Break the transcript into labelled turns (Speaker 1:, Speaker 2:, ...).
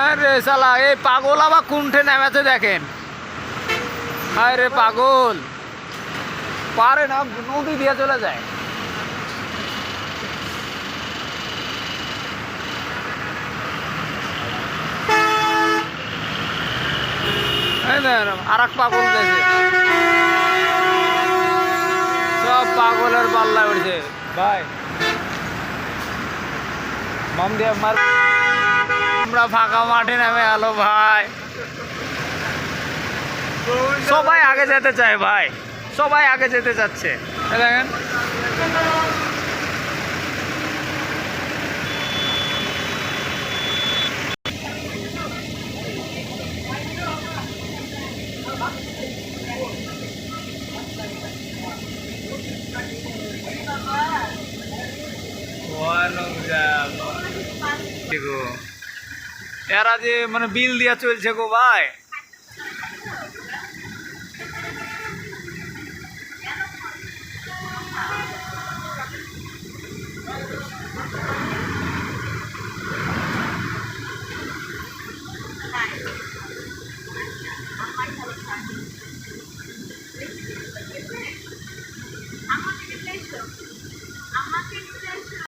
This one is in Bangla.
Speaker 1: আরে সালা এই পাগল আবার কুণ্ঠে নেমেছে দেখেন। হায় রে পাগল। পারে না, নদী দিয়ে চলে যায়। আর এক পাগল দেখে। সব পাগলের পাল্লা উঠছে ভাই, মাম দিয়ে মার আমরা ফাঁকা মাঠে নামে আলো ভাই। সবাই আগে যেতে চায় ভাই। সবাই আগে যেতে চাচ্ছে। দেখেন। এরা যে মানে বিল দিয়া চলছে গো ভাই।